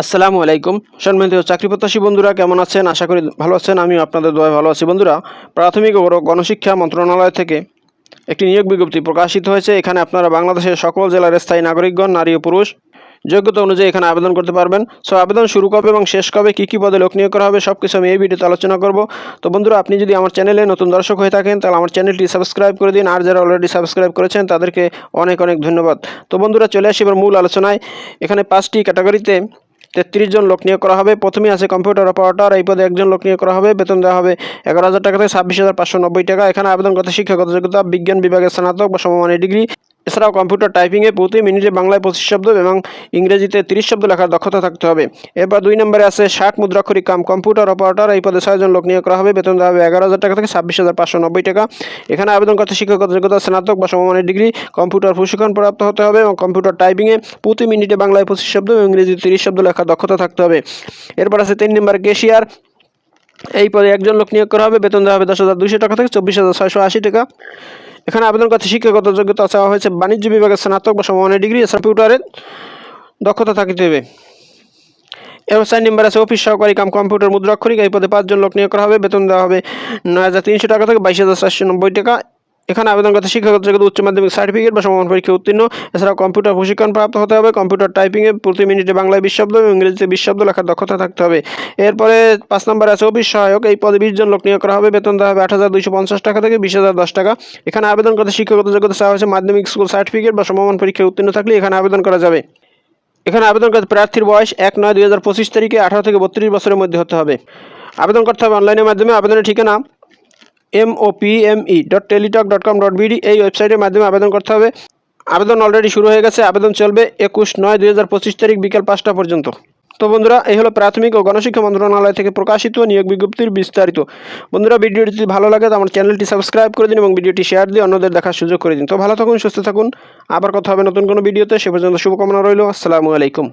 আসসালামু আলাইকুম। সম্মানিত চাকরি প্রত্যাশী বন্ধুরা, কেমন আছেন? আশা করি ভালো আছেন, আমিও আপনাদের দয় ভালো আছি। বন্ধুরা, প্রাথমিক ও গণশিক্ষা মন্ত্রণালয় থেকে একটি নিয়োগ বিজ্ঞপ্তি প্রকাশিত হয়েছে। এখানে আপনারা বাংলাদেশের সকল জেলার স্থায়ী নাগরিকগণ, নারী ও পুরুষ, যোগ্যতা অনুযায়ী এখানে আবেদন করতে পারবেন। সো, আবেদন শুরু কবে এবং শেষ কবে, কী কী পদে লোক নিয়োগ করা হবে সব কিছু আমি এই ভিডিওতে আলোচনা করব। তো বন্ধুরা, আপনি যদি আমার চ্যানেলে নতুন দর্শক হয়ে থাকেন, তাহলে আমার চ্যানেলটি সাবস্ক্রাইব করে দিন। আর যারা অলরেডি সাবস্ক্রাইব করেছেন, তাদেরকে অনেক অনেক ধন্যবাদ। তো বন্ধুরা, চলে আসি এবার মূল আলোচনায়। এখানে পাঁচটি ক্যাটাগরিতে তেত্রিশ জন লোক নিয়োগ করা হবে। প্রথমেই আছে কম্পিউটার অপারেটর, এই পদে একজন লোক নিয়োগ করা হবে। বেতন দেওয়া হবে এগারো হাজার টাকা থেকে ছাব্বিশ হাজার পাঁচশো নব্বই টাকা। এখানে আবেদন করতে শিক্ষাগত যোগ্যতা, বিজ্ঞান বিভাগের স্নাতক বা সমমানের ডিগ্রি। এছাড়াও কম্পিউটার টাইপিংয়ে প্রতি মিনিটে বাংলায় পঁচিশ শব্দ এবং ইংরেজিতে তিরিশ শব্দ লেখার দক্ষতা থাকতে হবে। এরপর দুই নম্বরে আছে ষাট মুদ্রাক্ষরিক কাম। কম্পিউটার অপারেটর এই পদে ছয়জন লোক নিয়োগ করা হবে। বেতন দেওয়া হবে এগারো হাজার টাকা থেকে ছাব্বিশ হাজার পাঁচশো নব্বই টাকা। এখানে আবেদন করতে শিক্ষাগত যোগ্যতা স্নাতক বা সমমানের ডিগ্রি কম্পিউটার প্রশিক্ষণ প্রাপ্ত হতে হবে এবং কম্পিউটার টাইপিংয়ে প্রতি মিনিটে বাংলায় পঁচিশ শব্দ এবং ইংরেজিতে তিরিশ শব্দ লেখার দক্ষতা থাকতে হবে। এরপর আছে তিন নম্বর কেশিয়ার। এই পদে একজন লোক নিয়োগ করা হবে। বেতন দেওয়া হবে দশ হাজার দুশো টাকা থেকে চব্বিশ হাজার ছয়শো আশি টাকা। এখানে আবেদন করতে শিক্ষাগত যোগ্যতা চাওয়া হয়েছে, বাণিজ্য বিভাগের স্নাতক বা সমমানের ডিগ্রি এছাড়া কম্পিউটারের দক্ষতা থাকতে হবে এবার চার নম্বর আছে, অফিস সহকারী কাম কম্পিউটার মুদ্রাক্ষরিক, এই পদে পাঁচজন লোক নিয়োগ করা হবে, বেতন দেওয়া হবে নয় হাজার তিনশো টাকা থেকে বাইশ হাজার চারশো নব্বই টাকা। এখানে আবেদন করতে শিক্ষাগত যোগ্যতা উচ্চ মাধ্যমিক সার্টিফিকেট বা সমান পরীক্ষা উত্তীর্ণ। এছাড়াও কম্পিউটার প্রশিক্ষণ প্রাপ্ত হতে হবে। কম্পিউটার টাইপিংয়ে প্রতি মিনিটে বাংলায় বিশ শব্দ এবং ইংরেজিতে বিশ শব্দ লেখার দক্ষতা থাকতে হবে। এরপরে পাঁচ নম্বর আছে অফিস সহায়ক। এই পদে বিশ জন লোক নিয়োগ করা হবে। বেতন দেওয়া হবে আট হাজার দুইশো পঞ্চাশ টাকা থেকে বিশ হাজার দশ টাকা। এখানে আবেদন করতে শিক্ষাগত যোগ্যতা চাওয়া হয়েছে মাধ্যমিক স্কুল সার্টিফিকেট বা সমমান পরীক্ষায় উত্তীর্ণ থাকলে এখানে আবেদন করা যাবে। এখানে আবেদন করতে প্রার্থীর বয়স এক নয় দুই হাজার পঁচিশ তারিখে আঠারো থেকে বত্রিশ বছরের মধ্যে হতে হবে। আবেদন করতে হবে অনলাইনের মাধ্যমে। আবেদনের ঠিকানা M O P M E dot Teletalk dot com dot BD এই ওয়েবসাইটের মাধ্যমে আবেদন করতে হবে। আবেদন অলরেডি শুরু হয়ে গেছে। আবেদন চলবে একুশ নয় দুই হাজার পঁচিশ তারিখ বিকেল পাঁচটা পর্যন্ত। তো বন্ধুরা, এই হলো প্রাথমিক ও গণশিক্ষা মন্ত্রণালয় থেকে প্রকাশিত নিয়োগ বিজ্ঞপ্তির বিস্তারিত। বন্ধুরা, ভিডিওটি যদি ভালো লাগে, তো আমার চ্যানেলটি সাবস্ক্রাইব করে দিন এবং ভিডিওটি শেয়ার দিয়ে অন্যদের দেখার সুযোগ করে দিন। তো ভালো থাকুন, সুস্থ থাকুন। আবার কথা হবে নতুন কোনো ভিডিওতে। সে পর্যন্ত শুভকামনা রইল। আসসালামু আলাইকুম।